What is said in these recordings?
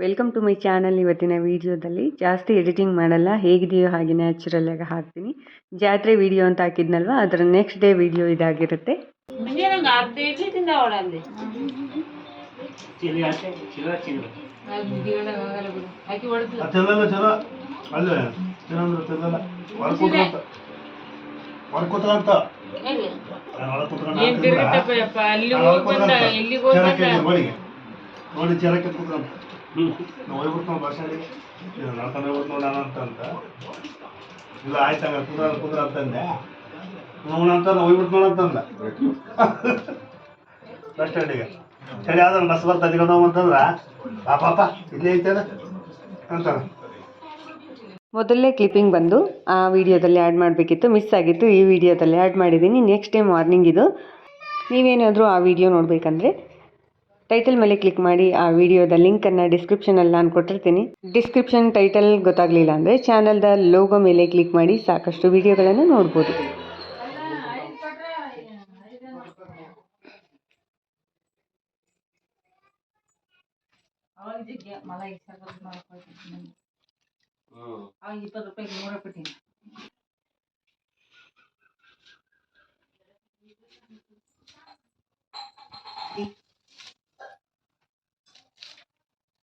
Welcome to my channel ಇವತ್ತಿನ ವೀಡಿಯೋದಲ್ಲಿ. ಜಾಸ್ತಿ ಎಡಿಟಿಂಗ್ ಮಾಡಲ್ಲ ಹೇಗಿದೆಯೋ ಹಾಗೆ ನ್ಯಾಚುರಲ್ ಆಗಿ ಹಾಕ್ತೀನಿ. ಜಾತ್ರೆ ವಿಡಿಯೋ ಅಂತ ಹಾಕಿದ್ನಲ್ವ? ಅದರ ನೆಕ್ಸ್ಟ್ ಡೇ ವಿಡಿಯೋ ಇದಾಗಿರುತ್ತೆ. ನೋಡಿ ನಾವು ಹೋಗ್ಬಿಡ್ತಾವ ಬಸ್ ಸ್ಟ್ಯಾಂಡಿಗೆ ಇದು ಹೋಗ್ಬಿಟ್ಟು ನೋಡೋಣ ಅಂತ ಇಲ್ಲ, ಆಯ್ತು ಹಂಗ ಕುದ್ರ ಕುದ್ರ ಅಂತಂದೆ. ನೋಡಂತ ನಾವು ಹೋಗ್ಬಿಟ್ಟು ನೋಡಂತಂದ ಬಸ್ ಸ್ಟ್ಯಾಂಡಿಗೆ ಚಳಿ ಆದ್ರೆ ಬಸ್ ಬರ್ತಾ ಇದ್ಕೊಂಡು ಅಂತಂದ್ರ? ಪಾಪ ಪಾಪ ಇಲ್ಲೇ ಐತೆ ಅಂತಾನೆ. ಮೊದಲನೇ ಕ್ಲಿಪ್ಪಿಂಗ್ ಬಂದು ಆ ವಿಡಿಯೋದಲ್ಲಿ ಆ್ಯಡ್ ಮಾಡಬೇಕಿತ್ತು ಮಿಸ್ ಆಗಿತ್ತು, ಈ ವಿಡಿಯೋದಲ್ಲಿ ಆ್ಯಡ್ ಮಾಡಿದ್ದೀನಿ. ನೆಕ್ಸ್ಟ್ ಡೇ ಮಾರ್ನಿಂಗ್ ಇದು. ನೀವೇನಾದರೂ ಆ ವಿಡಿಯೋ ನೋಡಬೇಕಂದ್ರೆ ಟೈಟಲ್ ಮೇಲೆ ಕ್ಲಿಕ್ ಮಾಡಿ ಆ ವಿಡಿಯೋದ ಲಿಂಕನ್ನು ಡಿಸ್ಕ್ರಿಪ್ಷನಲ್ಲಿ ನಾನು ಕೊಟ್ಟಿರ್ತೀನಿ. ಡಿಸ್ಕ್ರಿಪ್ಷನ್ ಟೈಟಲ್ ಗೊತ್ತಾಗಲಿಲ್ಲ ಅಂದರೆ ಚಾನಲ್ದ ಲೋಗೋ ಮೇಲೆ ಕ್ಲಿಕ್ ಮಾಡಿ ಸಾಕಷ್ಟು ವಿಡಿಯೋಗಳನ್ನು ನೋಡ್ಬೋದು. ಇಪ್ಪತ್ತು ರೂಪಾಯಿಗೆ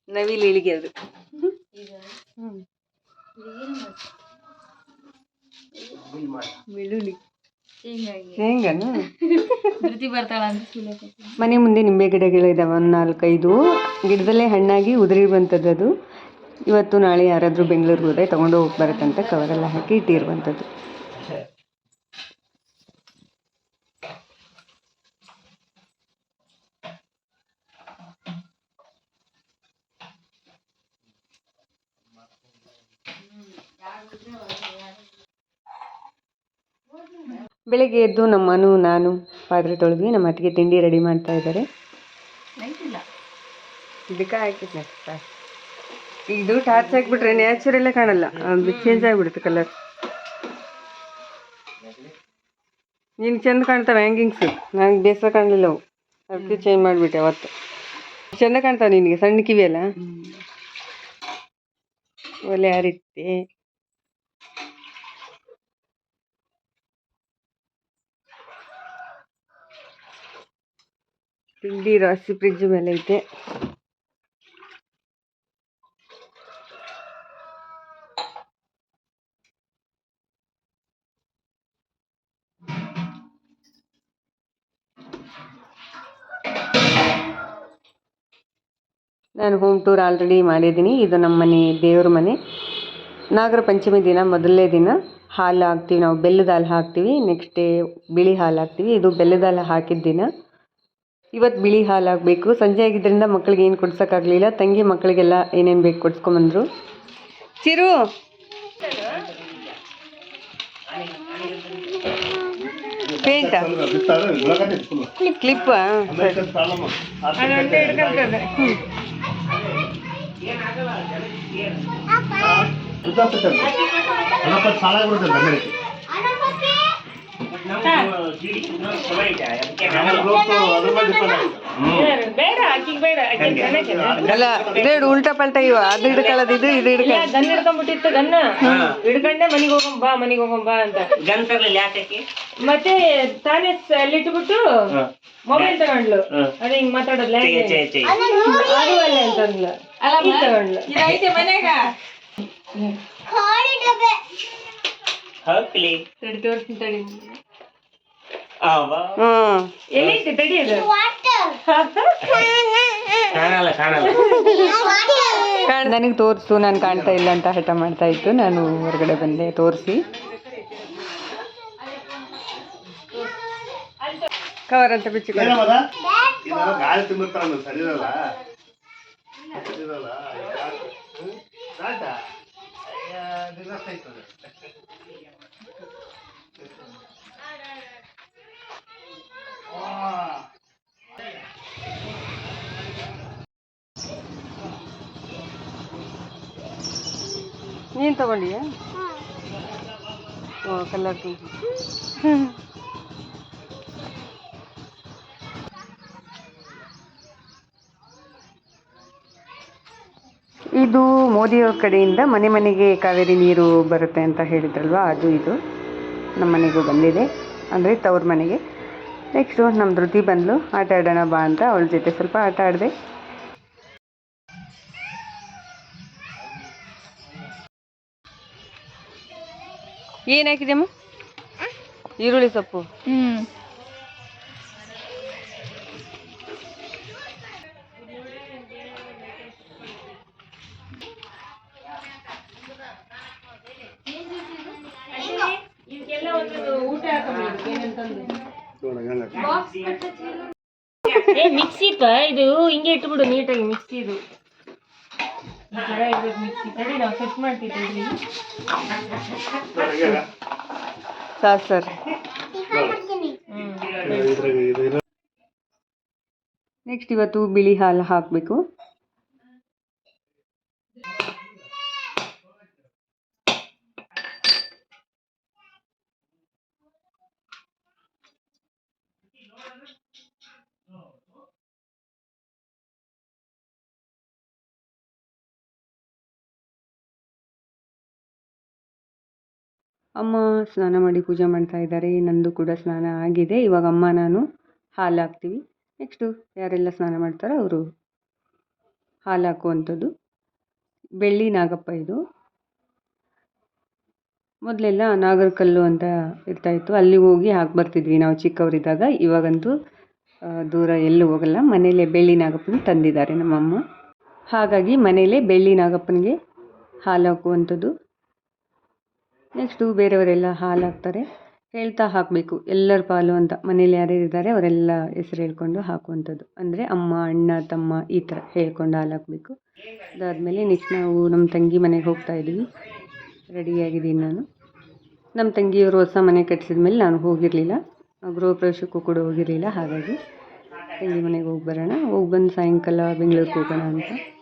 ನವಿಲು ಇಳಿಗೆ ಅದು. ಬೆಳ್ಳುಳ್ಳಿ ಹೆಂಗನು? ಮನೆ ಮುಂದೆ ನಿಂಬೆ ಗಿಡಗಳಿದಾವೆ ಒಂದು ನಾಲ್ಕೈದು. ಗಿಡದಲ್ಲೇ ಹಣ್ಣಾಗಿ ಉದುರಿ ಅದು ಇವತ್ತು ನಾಳೆ ಯಾರಾದರೂ ಬೆಂಗಳೂರಿಗೆ ಹೋದ್ರೆ ತೊಗೊಂಡು ಹೋಗಿ ಬರುತ್ತಂತೆ. ಕವರೆಲ್ಲ ಹಾಕಿ ಇಟ್ಟಿರುವಂಥದ್ದು. ಬೆಳಿಗ್ಗೆ ಎದ್ದು ನಮ್ಮನು ನಾನು ಪಾತ್ರೆ ತೊಳೆದ್ವಿ. ನಮ್ಮ ಅತ್ತಿಗೆ ತಿಂಡಿ ರೆಡಿ ಮಾಡ್ತಾ ಇದ್ದಾರೆ. ಇದಕ್ಕೆ ಇದು ಟಾರ್ಚ್ ಹಾಕ್ಬಿಟ್ರೆ ನ್ಯಾಚುರಲ್ಲೇ ಕಾಣಲ್ಲ. ಅದು ಚೇಂಜ್ ಆಗ್ಬಿಡುತ್ತೆ ಕಲರ್ ನೀನು ಚಂದ ಕಾಣ್ತಾವೆ ಹ್ಯಾಂಗಿಂಗ್ಸ್ ನಂಗೆ ಬೇಸ ಕಾಣಲಿಲ್ಲ ಅವು. ಅದಕ್ಕೆ ಚೇಂಜ್ ಮಾಡಿಬಿಟ್ಟೆ ಅವತ್ತು. ಚಂದ ಕಾಣ್ತಾವೆ ನಿನಗೆ? ಸಣ್ಣ ಕಿವಿ ಅಲ್ಲ? ಒಲೆ ಯಾರಿತ್ತೆ ತಿಂಡಿ ರಾಶಿ ಫ್ರಿಡ್ಜ್ ಮೇಲೆ ಐತೆ. ನಾನು ಹೋಮ್ ಟೂರ್ ಆಲ್ರೆಡಿ ಮಾಡಿದ್ದೀನಿ. ಇದು ನಮ್ಮ ಮನೆ, ದೇವ್ರ ಮನೆ. ನಾಗರ ಪಂಚಮಿ ದಿನ ಮೊದಲನೇ ದಿನ ಹಾಲು ಹಾಕ್ತೀವಿ. ನಾವು ಬೆಲ್ಲದ ಹಾಲು ಹಾಕ್ತೀವಿ. ನೆಕ್ಸ್ಟ್ ಡೇ ಬಿಳಿ ಹಾಲು ಹಾಕ್ತೀವಿ. ಇದು ಬೆಲ್ಲದ ಹಾಲು ಹಾಕಿದ ದಿನ. ಇವತ್ತು ಬಿಳಿ ಹಾಲಾಗಬೇಕು. ಸಂಜೆ ಆಗಿದ್ದರಿಂದ ಮಕ್ಕಳಿಗೆ ಏನು ಕೊಡ್ಸೋಕ್ಕಾಗಲಿಲ್ಲ. ತಂಗಿ ಮಕ್ಕಳಿಗೆಲ್ಲ ಏನೇನು ಬೇಕು ಕೊಡ್ಸ್ಕೊಂಬಂದರು. ಚಿರು! ಪೇಂಟಾ. ಕ್ಲಿಪ್. ಸಾಲ ಬೇಡ ಆಕಿಗೆ ಬೇಡ ಅಲ್ಲ ಉಲ್ಟಾ ಪಲ್ಟಾ ಇವ. ಅದು ಹಿಡ್ಕೊಳ್ಳೋದು ಇದು ಇದು ಹಿಡ್ಕೊಳ್ಳೋದು. ಗನ್ ಹಿಡ್ಕೊಂಡ್ಬಿಟ್ಟಿತ್ತು ಗನ್ನ ಹಿಡ್ಕೊಂಡೆ ಮನೆಗೆ ಹೋಗಂ ಬಾ ಮನೆಗೆ ಹೋಗಂ ಬಾ ಅಂತ. ಮತ್ತೆ ತಾನೇ ಅಲ್ಲಿಟ್ಬಿಟ್ಟು ಮೊಬೈಲ್ ತಗೊಂಡ್ಲು ಅದೇ ಹಿಂಗ್ ಮಾತಾಡೋದ್ ಅಲ್ಲ ಅಂತಂದ್ಲು ಈಗ ತಗೊಂಡ್ಲು ತಡಿ ತೋರಿಸ್ತೀನಿ ತಡಿ. ಹ್ಮ್. ಎಲ್ಲೈತಿ ತಡಿ ಅದು? ನನಗೆ ತೋರಿಸು ನಾನು ಕಾಣ್ತಾ ಇಲ್ಲ ಅಂತ ಹಠ ಮಾಡ್ತಾ ಇತ್ತು. ನಾನು ಹೊರಗಡೆ ಬಂದೆ ತೋರಿಸಿ. ಕವರ್ ಅಂತ ಬಿಚ್ಚಿಕೊಂಡು ನೀನು ತಗೊಂಡಿಯಾ? ಓ ಕಲರ್ ಇದು ಮೋದಿಯವ್ರ ಕಡೆಯಿಂದ ಮನೆ ಮನೆಗೆ ಕಾವೇರಿ ನೀರು ಬರುತ್ತೆ ಅಂತ ಹೇಳಿದ್ರಲ್ವಾ? ಅದು ಇದು. ನಮ್ಮ ಮನೆಗೂ ಬಂದಿದೆ. ಅಂದರೆ ತವ್ರ ಮನೆಗೆ. ನೆಕ್ಸ್ಟು ನಮ್ಮ ಧೃತಿ ಬಂದಳು ಆಟ ಆಡೋಣ ಬಾ ಅಂತ ಅವಳ ಜೊತೆ ಸ್ವಲ್ಪ ಆಟ ಆಡಿದೆ. ಏನು ಹಾಕಿದೆಮ್ಮ ಈರುಳ್ಳಿ ಸೊಪ್ಪು. ಏ ಮಿಕ್ಸಿ ಪ ಇದು ಹಿಂಗೆ ಇಟ್ಬಿಡು ನೀಟಾಗಿ ಮಿಕ್ಸಿ ಇದು ಈ ಥರ ಇರ್ಬೇಕು ಮಿಕ್ಸಿ ತಡಿ ನಾವು ಸೆಟ್ ಮಾಡ್ತಿದ್ದೀವಿ ಸರ್ ಸರ್ ನೆಕ್ಸ್ಟ್ ಇವತ್ತು ಬಿಳಿ ಹಾಲು ಹಾಕಬೇಕು. ಅಮ್ಮ ಸ್ನಾನ ಮಾಡಿ ಪೂಜೆ ಮಾಡ್ತಾ ಇದ್ದಾರೆ, ನಂದು ಕೂಡ ಸ್ನಾನ ಆಗಿದೆ. ಇವಾಗ ಅಮ್ಮ, ನಾನು ಹಾಲು ಹಾಕ್ತೀವಿ ನೆಕ್ಸ್ಟು ಯಾರೆಲ್ಲ ಸ್ನಾನ ಮಾಡ್ತಾರೋ ಅವರು ಹಾಲು ಹಾಕುವಂಥದ್ದು ಬೆಳ್ಳಿ ನಾಗಪ್ಪ ಇದು. ಮೊದಲೆಲ್ಲ ನಾಗರಕಲ್ಲು ಅಂತ ಇರ್ತಾಯಿತ್ತು ಅಲ್ಲಿ ಹೋಗಿ ಹಾಕಿ ಬರ್ತಿದ್ವಿ ನಾವು ಚಿಕ್ಕವರಿದ್ದಾಗ. ಇವಾಗಂತೂ ದೂರ ಎಲ್ಲೂ ಹೋಗಲ್ಲ. ಮನೆಯಲ್ಲೇ ಬೆಳ್ಳಿ ನಾಗಪ್ಪನ ತಂದಿದ್ದಾರೆ ನಮ್ಮಮ್ಮ. ಹಾಗಾಗಿ ಮನೆಯಲ್ಲೇ ಬೆಳ್ಳಿ ನಾಗಪ್ಪನಿಗೆ ಹಾಲು ಹಾಕುವಂಥದ್ದು ನೆಕ್ಸ್ಟು ಬೇರೆಯವರೆಲ್ಲ ಹಾಲು ಹಾಕ್ತಾರೆ ಹೇಳ್ತಾ ಹಾಕಬೇಕು. ಎಲ್ಲರ ಪಾಲು ಅಂತ. ಮನೇಲಿ ಯಾರ್ಯಾರು ಇದ್ದಾರೆ ಅವರೆಲ್ಲ ಹೆಸರು ಹೇಳ್ಕೊಂಡು ಹಾಕುವಂಥದ್ದು. ಅಂದರೆ ಅಮ್ಮ, ಅಣ್ಣ, ತಮ್ಮ ಈ ಥರ ಹೇಳ್ಕೊಂಡು ಹಾಲು ಹಾಕಬೇಕು ಅದಾದಮೇಲೆ ನೆಕ್ಸ್ಟ್ ನಾವು ನಮ್ಮ ತಂಗಿ ಮನೆಗೆ ಹೋಗ್ತಾ ಇದ್ದೀವಿ. ರೆಡಿಯಾಗಿದ್ದೀನಿ ನಾನು. ನಮ್ಮ ತಂಗಿಯವರು ಹೊಸ ಮನೆ ಕಟ್ಟಿಸಿದ ಮೇಲೆ ನಾನು ಹೋಗಿರಲಿಲ್ಲ. ಗೃಹ ಪ್ರವೇಶಕ್ಕೂ ಕೂಡ ಹೋಗಿರಲಿಲ್ಲ. ಹಾಗಾಗಿ ತಂಗಿ ಮನೆಗೆ ಹೋಗಿ ಬರೋಣ. ಹೋಗಿ ಬಂದು ಸಾಯಂಕಾಲ ಬೆಂಗಳೂರಿಗೆ ಹೋಗೋಣ ಅಂತ.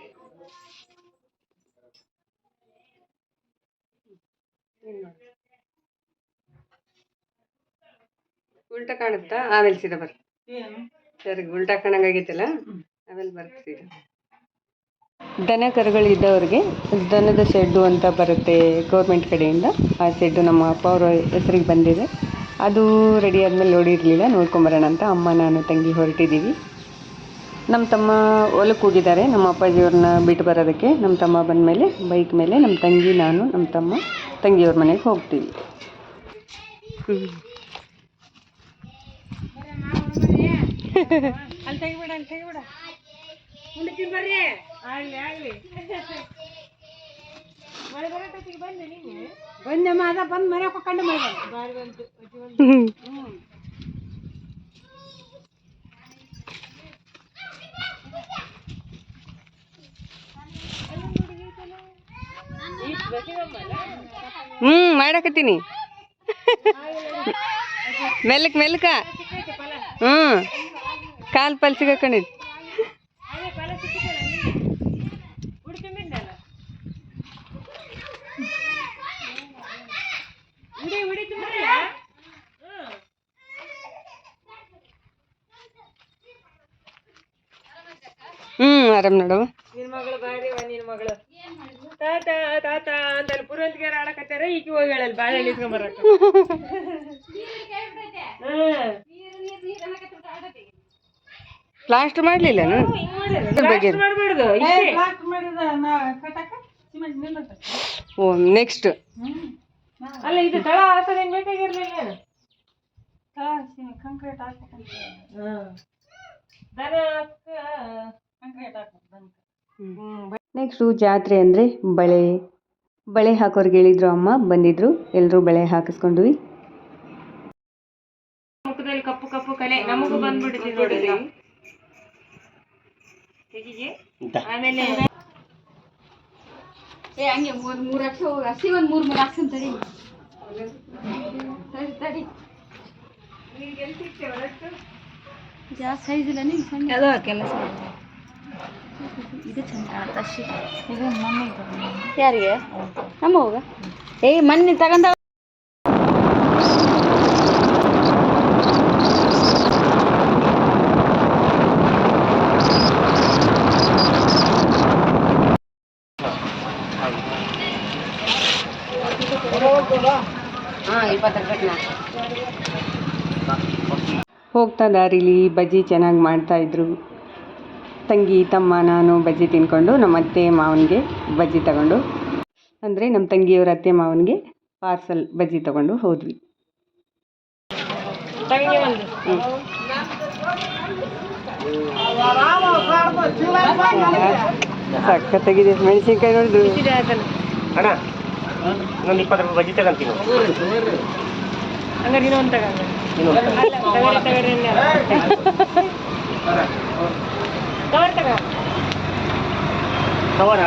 ಉಲ್ಟಾ ಕಾಣುತ್ತಾ? ಆಮೇಲೆ ಸೀದಾ ಬರ್ರಿ ಸರಿ, ಉಲ್ಟಾ ಕಾಣಂಗಾಗೈತಲ್ಲ ಆಮೇಲೆ ಬರ್ತೀರ ದನ ಕರುಗಳಿದ್ದವ್ರಿಗೆ ದನದ ಶೆಡ್ಡು ಅಂತ ಬರುತ್ತೆ ಗೌರ್ಮೆಂಟ್ ಕಡೆಯಿಂದ. ಆ ಶೆಡ್ಡು ನಮ್ಮ ಅಪ್ಪ ಅವರ ಹೆಸರಿಗೆ ಬಂದಿದೆ. ಅದು ರೆಡಿ ಆದಮೇಲೆ ನೋಡಿರಲಿಲ್ಲ, ನೋಡ್ಕೊಂಬರೋಣ ಅಂತ ಅಮ್ಮ, ನಾನು, ತಂಗಿ ಹೊರಟಿದ್ದೀವಿ. ನಮ್ಮ ತಮ್ಮ ಹೊಲಕ್ಕೆ ಹೋಗಿದ್ದಾರೆ. ನಮ್ಮ ಅಪ್ಪಾಜಿಯವ್ರನ್ನ ಬಿಟ್ಟು ಬರೋದಕ್ಕೆ. ನಮ್ಮ ತಮ್ಮ ಬಂದ ಮೇಲೆ ಬೈಕ್ ಮೇಲೆ ನಮ್ಮ ತಂಗಿ ನಾನು ನಮ್ಮ ತಮ್ಮ ತಂಗಿಯವ್ರ ಮನೆಗೆ ಹೋಗ್ತೀವಿ. ಬಂದಮ್ಮ ಅದ ಬಂದು ಮನೆ ಹಾಕೊಂಡು ಬಾರಿ ಬಂತು ಹ್ಞೂ, ಮಾಡಕತ್ತೀನಿ. ಮೆಲ್ಲಕ್ ಮೆಲ್ಲಕ. ಹ್ಞೂ, ಕಾಲು ಪಲ್ ಸಿಗಾಕೊಂಡಿದ್ದು ಹ್ಞೂ, ಆರಾಮ್ ನೋಡವ ನಿನ್ ಮಗಳು ಬಾರಿ ಅವ, ನಿನ್ ಮಗಳು. ತಾತ ತಾತ ಅಂತ ಅಲ್ಲಿ ಪುರಂತಿಗೆ ಆಡಕತ್ತಾರ ಈಕಿ ಹೋಗಿ ಬಾಳೆ ಬಾಳೆಹಣ್ಣು ಇಸ್ಕೊಂಬರಕ ಪ್ಲಾಸ್ಟರ್ ಮಾಡ್ಲಿಲ್ಲ ಮಾಡ್ಬಾರ್ದು ಓ ನೆಕ್ಸ್ಟ್ ಅಲ್ಲ ಇದು ತಳ ಹಾಕೋದೇನ್ ಬೇಕಾಗಿರ್ಲಿಲ್ಲ ಏನು? ಹ್ಮ್. ದನ ಹಾಕ- ನೆಕ್ಸ್ಟು ಜಾತ್ರೆ ಅಂದರೆ ಬಳೆ. ಬಳೆ ಹಾಕೋರ್ಗೆ ಹೇಳಿದ್ರು ಅಮ್ಮ ಬಂದಿದ್ರು. ಎಲ್ಲರೂ ಬಳೆ ಹಾಕಿಸ್ಕೊಂಡ್ವಿ. ಮುಖದಲ್ಲಿ ಕಪ್ಪು ಕಪ್ಪು ಕಲೆ ನಮಗೂ ಬಂದ್ಬಿಡುತ್ತೆ ನೋಡಿ ಆಮೇಲೆ ಏ ಹಂಗೆ ಮೂರ್ ಮೂರ್ ಹೋಗಿ. ಅಷ್ಟೇ ಒಂದ್ ಮೂರ್ ಮೂರ್ ಲಕ್ಷ ತಡಿ. ತಡಿ ತಡಿ. ಜಾಸ್ತಿ ಸೈಜ್ ಇಲ್ಲ ನೀನು ಸಣ್ಣ. ಕೆಲಸ. ಇದು ಚೆಂದ ಕಾಣುತ್ತೆ ಮೊನ್ನೆ ಯಾರಿಗೆ? ನಮ್ಮ ಹೋಗ ಏಯ್ ಮೊನ್ನೆ ತಗೊಂಡ ಹೋಗ್ತಾ ದಾರಿಲಿ ಬಜ್ಜಿ ಚೆನ್ನಾಗಿ ಮಾಡ್ತಾಯಿದ್ರು ತಂಗಿ ತಮ್ಮ ನಾನು ಬಜ್ಜಿ ತಿಂದ್ಕೊಂಡು ನಮ್ಮ ಅತ್ತೆ ಮಾವನಿಗೆ ಬಜ್ಜಿ ತಗೊಂಡು ಅಂದರೆ ನಮ್ಮ ತಂಗಿಯವರ ಅತ್ತೆ ಮಾವನಿಗೆ ಪಾರ್ಸಲ್ ಬಜ್ಜಿ ತಗೊಂಡು ಹೋದ್ವಿ. ಸಖತ್ತಾಗಿದೆ. ಮೆಣಸಿನ್ಕಾಯಿ ನೋಡಿದ್ರು ಅಣ್ಣ ಇನ್ನೊಂದು ಇಪ್ಪತ್ತು ರೂಪಾಯಿ ಬಜ್ಜಿ ತಗೊಂತೀನಿ. ಹಂಗಾರೆ ಇನ್ನೊಂದು. ತಗೊಂಡು ಇನ್ನೊಂದು ತಗರಿ ತಗರಿ ತಗರಿ ತಗ ಕವರ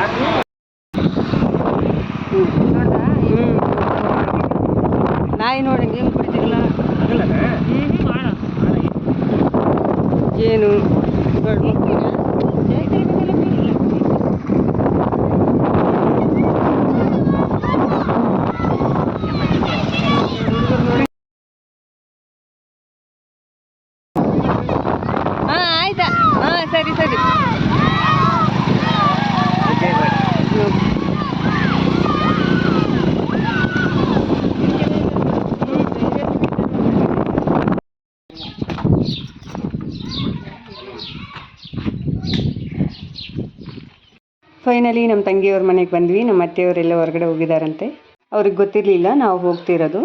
ನಾಯಿ ನೋಡಿ ಏನು ಕುಡಿತಿಲ್ಲ ಅದಲ್ಲಣ್ಣ ಏನು ಹಾಂ ಆಯ್ತಾ ಹಾಂ ಸರಿ ಸರಿ ಫೈನಲಿ ನಮ್ಮ ತಂಗಿಯವ್ರ ಮನೆಗೆ ಬಂದ್ವಿ. ನಮ್ಮ ಅತ್ತೆಯವರೆಲ್ಲ ಹೊರಗಡೆ ಹೋಗಿದ್ದಾರಂತೆ ಅವ್ರಿಗೆ ಗೊತ್ತಿರಲಿಲ್ಲ ನಾವು ಹೋಗ್ತಿರೋದು.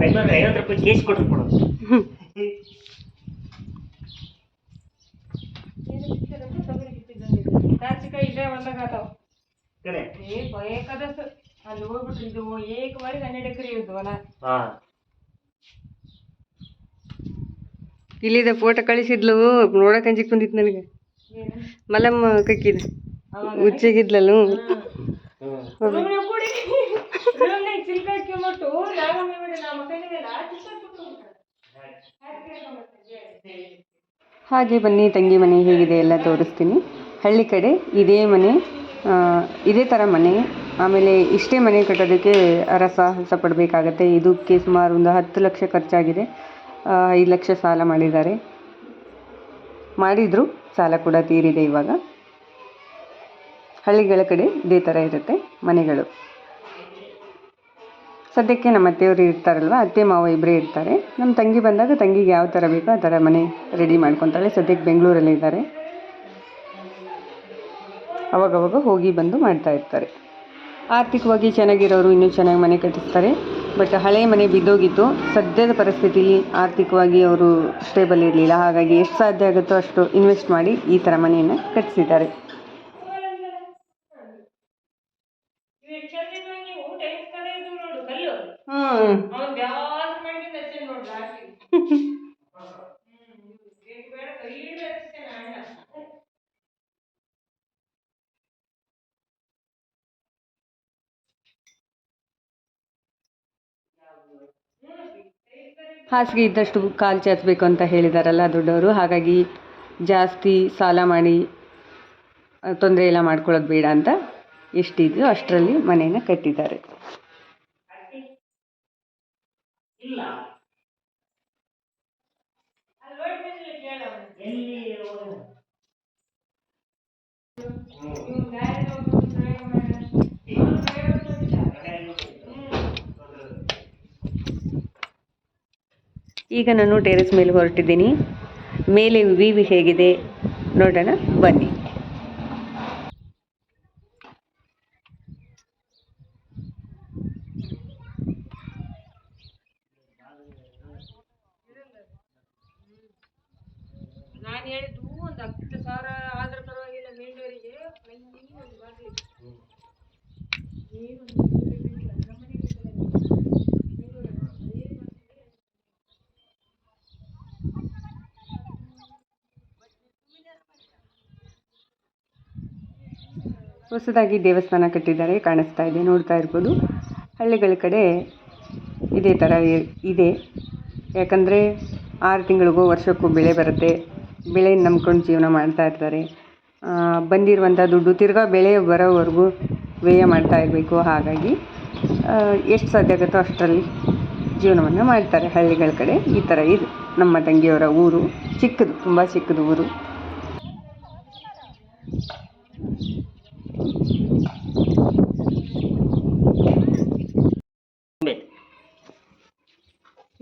ಐನೂರ ಐವತ್ತು ರೂಪಾಯಿ ಕೇಸ್ ಕೊಟ್ಟರು ಕೊಡೋದು ಇಲ್ಲೇ ಒಂದಾಗತ್ತಾವ ಏ ಬೇಕಾದಷ್ಟು ಅಲ್ಲಿ ಹೋಗ್ಬಿಟ್ರಿ ಇದು ಏಕ ಮಾಡಿ ಹನ್ನೆರಡು ಎಕರೆ ಇದ್ದು ಹೊಲ ಹಾ. ಇಲ್ಲಿದೆ ಫೋಟೋ ಕಳಿಸಿದ್ಲು ನೋಡಕ್ ಅಂಜಿಕ್ ಬಂದಿತ್ತು ನನಗೆ. ಮಲಮ್ಮ ಕಕ್ಕಿದ. ಉಚ್ಚಿಗಿದ್ಲಲ್ಲ ಹಾಗೆ ಬನ್ನಿ ತಂಗಿ ಮನೆ ಹೇಗಿದೆ ಎಲ್ಲ ತೋರಿಸ್ತೀನಿ. ಹಳ್ಳಿ ಕಡೆ ಇದೇ ಮನೆ ಇದೇ ಥರ ಮನೆ. ಆಮೇಲೆ ಇಷ್ಟೇ ಮನೆ ಕಟ್ಟೋದಕ್ಕೆ ಹರಸಾಹಸ ಪಡಬೇಕಾಗತ್ತೆ. ಇದಕ್ಕೆ ಸುಮಾರು ಒಂದು ಹತ್ತು ಲಕ್ಷ ಖರ್ಚಾಗಿದೆ. ಐದು ಲಕ್ಷ ಸಾಲ ಮಾಡಿದ್ದಾರೆ. ಮಾಡಿದ್ರು ಸಾಲ ಕೂಡ ತೀರಿದೆ ಇವಾಗ. ಹಳ್ಳಿಗಳ ಕಡೆ ಇದೇ ಥರ ಇರುತ್ತೆ ಮನೆಗಳು. ಸದ್ಯಕ್ಕೆ ನಮ್ಮ ಅತ್ತೆಯವರು ಇರ್ತಾರಲ್ವ? ಅತ್ತೆ, ಮಾವ ಇಬ್ಬರೇ ಇರ್ತಾರೆ. ನಮ್ಮ ತಂಗಿ ಬಂದಾಗ ತಂಗಿಗೆ ಯಾವ ಥರ ಬೇಕೋ ಆ ಥರ ಮನೆ ರೆಡಿ ಮಾಡ್ಕೊತಾಳೆ. ಸದ್ಯಕ್ಕೆ ಬೆಂಗಳೂರಲ್ಲಿ ಇದ್ದಾರೆ ಅವಾಗವಾಗ ಹೋಗಿ ಬಂದು ಮಾಡ್ತಾ ಇರ್ತಾರೆ. ಆರ್ಥಿಕವಾಗಿ ಚೆನ್ನಾಗಿರೋರು ಇನ್ನೂ ಚೆನ್ನಾಗಿ ಮನೆ ಕಟ್ಟಿಸ್ತಾರೆ. ಬಟ್ ಹಳೆ ಮನೆ ಬಿದ್ದೋಗಿದ್ದು ಸದ್ಯದ ಪರಿಸ್ಥಿತಿಲಿ ಆರ್ಥಿಕವಾಗಿ ಅವರು ಸ್ಟೇಬಲ್ ಇರಲಿಲ್ಲ. ಹಾಗಾಗಿ ಎಷ್ಟು ಸಾಧ್ಯ ಆಗುತ್ತೋ ಅಷ್ಟು ಇನ್ವೆಸ್ಟ್ ಮಾಡಿ ಈ ಥರ ಮನೆಯನ್ನು ಕಟ್ಟಿಸಿದ್ದಾರೆ ನೀವು ಟೈಮ್ಸ್ ಕಡೆ ಇದು ನೋಡು ಕಲ್ಲು ಹ್ಞೂ ಅವ್ನು ಬ್ಯಾಸ್ ಮಾಡಿ ಹಚ್ಚಿ ನೋಡ್ರಿ ಹಾಕಿ ಬೇಡ ಕೈ ಹಿಡ್ದು ಹಚ್ತೇನೆ ಅಣ್ಣ ಹಾಸಿಗೆ ಇದ್ದಷ್ಟು ಕಾಲು ಚಾಚಬೇಕು ಅಂತ ಹೇಳಿದಾರಲ್ಲ ದೊಡ್ಡವರು, ಹಾಗಾಗಿ ಜಾಸ್ತಿ ಸಾಲ ಮಾಡಿ ತೊಂದರೆ ಎಲ್ಲ ಮಾಡ್ಕೊಳ್ಳೋದು ಬೇಡ ಅಂತ ಎಷ್ಟಿದೆಯೋ ಅಷ್ಟರಲ್ಲಿ ಮನೆಯನ್ನು ಕಟ್ಟಿದ್ದಾರೆ. ಎಲ್ಲಿ ಈಗ ನಾನು ಟೆರೆಸ್ ಮೇಲೆ ಹೊರಟಿದ್ದೀನಿ. ಮೇಲೆ ವಿವಿ ಹೇಗಿದೆ ನೋಡೋಣ ಬನ್ನಿ ನಾನು ಹೇಳಿದ್ದು ಒಂದು ಹತ್ತು ಸಾವಿರ ಆದ್ರೆ ಪರವಾಗಿಲ್ಲ ಮೇಲ್ಡೋರಿಗೆ ಒಂದು ಬಾಗಿಲು ಹೊಸದಾಗಿ ದೇವಸ್ಥಾನ ಕಟ್ಟಿದ್ದಾರೆ, ಕಾಣಿಸ್ತಾ ಇದೆ, ನೋಡ್ತಾ ಇರ್ಬೋದು. ಹಳ್ಳಿಗಳ ಕಡೆ ಇದೇ ಥರ ಇದೆ. ಯಾಕಂದರೆ ಆರು ತಿಂಗಳಿಗೂ ವರ್ಷಕ್ಕೂ ಬೆಳೆ ಬರುತ್ತೆ. ಬೆಳೆ ನಂಬ್ಕೊಂಡು ಜೀವನ ಮಾಡ್ತಾ ಇರ್ತಾರೆ. ಬಂದಿರುವಂಥ ದುಡ್ಡು ತಿರ್ಗಾ ಬೆಳೆ ಬರೋವರೆಗೂ ವ್ಯಯ ಮಾಡ್ತಾ ಇರಬೇಕು. ಹಾಗಾಗಿ ಎಷ್ಟು ಸಾಧ್ಯ ಆಗುತ್ತೋ ಅಷ್ಟರಲ್ಲಿ ಜೀವನವನ್ನು ಮಾಡ್ತಾರೆ. ಹಳ್ಳಿಗಳ ಕಡೆ ಈ ಥರ ಇದೆ. ನಮ್ಮ ತಂಗಿಯವರ ಊರು ಚಿಕ್ಕದು, ತುಂಬ ಚಿಕ್ಕದು ಊರು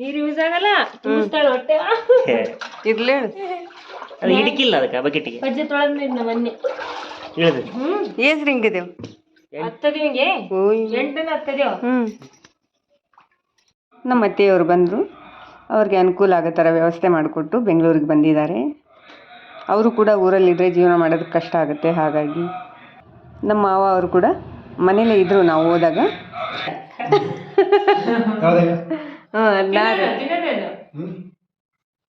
ನೀರು ಯೂಸ್ ಆಗಲ್ಲ ತುಂಬಿಸ್ತಾಳೆ ಹೊಟ್ಟೆ. ಇರ್ಲಿ ಅದು ಹಿಡಿಕಿಲ್ಲ ಅದಕ್ಕೆ ಬಕೆಟಿಗೆ. ಬಜ್ಜೆ ತೊಳೆದ್ನ ಮೊನ್ನೆ. ಇಳಿದು. ಹ್ಮ್. ಏಸ್ ರಿಂಗದೇವ್ ಹತ್ತದ ಹಿಂಗೆ ಎಂಟನ ಹತ್ತದ್ಯೋ ಹ್ಞೂ ನಮ್ಮ ಅತ್ತೆಯವರು ಬಂದರು. ಅವ್ರಿಗೆ ಅನುಕೂಲ ಆಗೋ ಥರ ವ್ಯವಸ್ಥೆ ಮಾಡಿಕೊಟ್ಟು ಬೆಂಗಳೂರಿಗೆ ಬಂದಿದ್ದಾರೆ. ಅವರು ಕೂಡ ಊರಲ್ಲಿದ್ದರೆ ಜೀವನ ಮಾಡೋದಕ್ಕೆ ಕಷ್ಟ ಆಗುತ್ತೆ ಹಾಗಾಗಿ. ನಮ್ಮ ಮಾವ ಅವರು ಕೂಡ ಮನೇಲೇ ಇದ್ದರು ನಾವು ಹೋದಾಗ. ಹಾಂ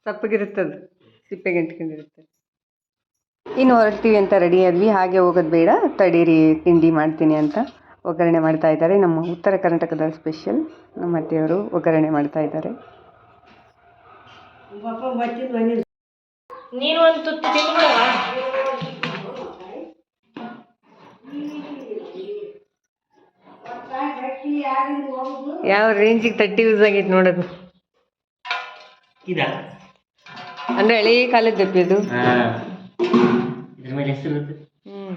ಸಪ್ಪಗಿರುತ್ತದು ಸಿಪ್ಪೆಗೆ ಅಂಟ್ಕೊಂಡಿರುತ್ತೆ. ಇನ್ನು ಹೊರಡ್ತೀವಿ ಅಂತ ರೆಡಿ ಆದ್ವಿ ಹಾಗೆ ಹೋಗೋದು ಬೇಡ ತಡೀರಿ ತಿಂಡಿ ಮಾಡ್ತೀನಿ ಅಂತ ಒಗ್ಗರಣೆ ಮಾಡ್ತಾ ಇದ್ದಾರೆ. ನಮ್ಮ ಉತ್ತರ ಕರ್ನಾಟಕದ ಸ್ಪೆಷಲ್ ನಮ್ಮ ಅತ್ತೆಯವರು ಒಗ್ಗರಣೆ ಮಾಡ್ತಾ ಇದ್ದಾರೆ. ನೀನು ಒಂದು ತುತ್ತು ತಿಂದ್ಬಿಡವಾ ಯಾವ ರೇಂಜಿಗೆ ತಟ್ಟಿ ಯೂಸ್ ಆಗೈತೆ ನೋಡೋದು. ಅಂದ್ರೆ ಅಂದರೆ ಹಳೇ ಕಾಲದ ದಪ್ಪಿ ಅದು. ಹಾ. ಇದ್ರ ಮೇಲೆ ಇರುತ್ತೆ. ಹ್ಞೂ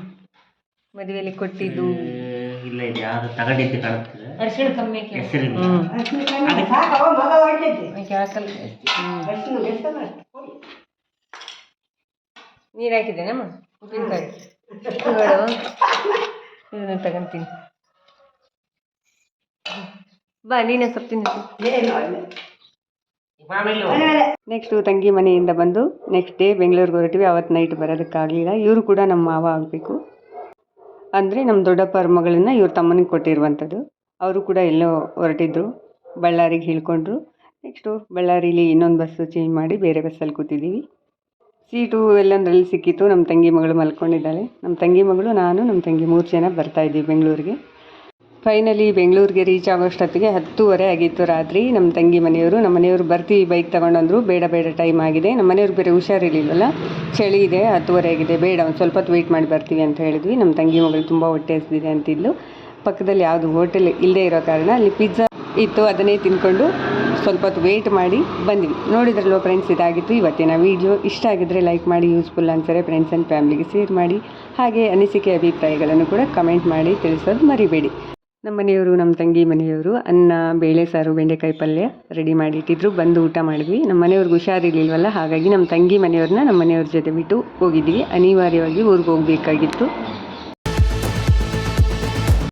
ಮದುವೆಯಲ್ಲಿ ಕೊಟ್ಟಿದ್ದು. ಇಲ್ಲ ಇದು ಯಾವ್ದು ತಗೊಂಡಿದ್ದು ಕಾಣುತ್ತದೆ. ಅರಿಶಿಣ ಕಮ್ಮಿ ಹೆಸರಿಲ್ಲ. ನೀರು ಹಾಕಿದ್ದೇನಮ್ಮ? ಉಪ್ಪಿನಕಾಯಿ? ಇದನ್ನ ತಗೊಂತೀನಿ ಬಾ ನೀನೇ ಸ್ವಲ್ಪ ನೆಕ್ಸ್ಟು ತಂಗಿ ಮನೆಯಿಂದ ಬಂದು ನೆಕ್ಸ್ಟ್ ಡೇ ಬೆಂಗಳೂರಿಗೆ ಹೊರಟಿವಿ. ಅವತ್ತು ನೈಟ್ ಬರೋದಕ್ಕಾಗಲಿಲ್ಲ ಇವರು ಕೂಡ ನಮ್ಮ ಮಾವ ಆಗಬೇಕು. ಅಂದರೆ ನಮ್ಮ ದೊಡ್ಡಪ್ಪರ ಮಗಳನ್ನ ಇವ್ರ ತಮ್ಮನಿಗೆ ಕೊಟ್ಟಿರುವಂಥದ್ದು. ಅವರು ಕೂಡ ಎಲ್ಲೋ ಹೊರಟಿದ್ರು. ಬಳ್ಳಾರಿಗೆ ಹೇಳ್ಕೊಂಡ್ರು. ನೆಕ್ಸ್ಟು ಬಳ್ಳಾರಿಲಿ ಇನ್ನೊಂದು ಬಸ್ಸು ಚೇಂಜ್ ಮಾಡಿ ಬೇರೆ ಬಸ್ಸಲ್ಲಿ ಕೂತಿದ್ದೀವಿ ಸೀಟು ಎಲ್ಲಂದ್ರಲ್ಲಿ ಸಿಕ್ಕಿತ್ತು. ನಮ್ಮ ತಂಗಿ ಮಗಳು ಮಲ್ಕೊಂಡಿದ್ದಾಳೆ. ನಮ್ಮ ತಂಗಿ ಮಗಳು ನಾನು ನಮ್ಮ ತಂಗಿ ಮೂರು ಜನ ಬರ್ತಾಯಿದ್ದೀವಿ ಬೆಂಗಳೂರಿಗೆ. ಫೈನಲಿ ಬೆಂಗಳೂರಿಗೆ ರೀಚ್ ಆಗೋಷ್ಟೊತ್ತಿಗೆ ಹತ್ತೂವರೆ ಆಗಿತ್ತು ರಾತ್ರಿ. ನಮ್ಮ ತಂಗಿ ಮನೆಯವರು ನಮ್ಮ ಮನೆಯವರು ಬರ್ತೀವಿ ಬೈಕ್ ತಗೊಂಡಂದ್ರು. ಬೇಡ ಬೇಡ ಟೈಮ್ ಆಗಿದೆ. ನಮ್ಮ ಮನೆಯವ್ರು ಬೇರೆ ಹುಷಾರಿರ್ಲಿಲ್ವಲ್ಲ? ಚಳಿ ಇದೆ, ಹತ್ತುವರೆ ಆಗಿದೆ. ಬೇಡ, ಒಂದು ಸ್ವಲ್ಪ ಹೊತ್ತು ವೆಯ್ಟ್ ಮಾಡಿ ಬರ್ತೀವಿ ಅಂತ ಹೇಳಿದ್ವಿ. ನಮ್ಮ ತಂಗಿ ಮಗಳು ತುಂಬ ಹೊಟ್ಟೆ ಹಸಿದಿದೆ ಅಂತಿದ್ಲು. ಪಕ್ಕದಲ್ಲಿ ಯಾವುದು ಹೋಟೆಲ್ ಇಲ್ಲದೇ ಇರೋ ಕಾರಣ ಅಲ್ಲಿ ಪಿಜ್ಜಾ ಇತ್ತು, ಅದನ್ನೇ ತಿಂದ್ಕೊಂಡು ಸ್ವಲ್ಪ ಹೊತ್ತು ವೆಯ್ಟ್ ಮಾಡಿ ಬಂದ್ವಿ. ನೋಡಿದ್ರಲ್ವ ಫ್ರೆಂಡ್ಸ್ ಇದಾಗಿತ್ತು. ಇವತ್ತಿನ ವೀಡಿಯೋ ಇಷ್ಟ ಆಗಿದ್ರೆ ಲೈಕ್ ಮಾಡಿ ಯೂಸ್ಫುಲ್ ಅನ್ಸರೆ ಫ್ರೆಂಡ್ಸ್ ಆ್ಯಂಡ್ ಫ್ಯಾಮ್ಲಿಗೆ ಶೇರ್ ಮಾಡಿ. ಹಾಗೆ ಅನಿಸಿಕೆ, ಅಭಿಪ್ರಾಯಗಳನ್ನು ಕೂಡ ಕಮೆಂಟ್ ಮಾಡಿ ತಿಳಿಸೋದು ಮರಿಬೇಡಿ. ನಮ್ಮ ಮನೆಯವರು, ನಮ್ಮ ತಂಗಿ ಮನೆಯವರು ಅನ್ನ, ಬೇಳೆ, ಸಾರು, ಬೆಂಡೆಕಾಯಿ ಪಲ್ಯ ರೆಡಿ ಮಾಡಿ ಇಟ್ಟಿದ್ರು ಬಂದು ಊಟ ಮಾಡಿದ್ವಿ. ನಮ್ಮ ಮನೆಯವ್ರಿಗೆ ಹುಷಾರಿರಲಿಲ್ವಲ್ಲ, ಹಾಗಾಗಿ ನಮ್ಮ ತಂಗಿ ಮನೆಯವ್ರನ್ನ ನಮ್ಮ ಮನೆಯವ್ರ ಜೊತೆ ಬಿಟ್ಟು ಹೋಗಿದ್ವಿ. ಅನಿವಾರ್ಯವಾಗಿ ಊರಿಗೆ ಹೋಗಬೇಕಾಗಿತ್ತು.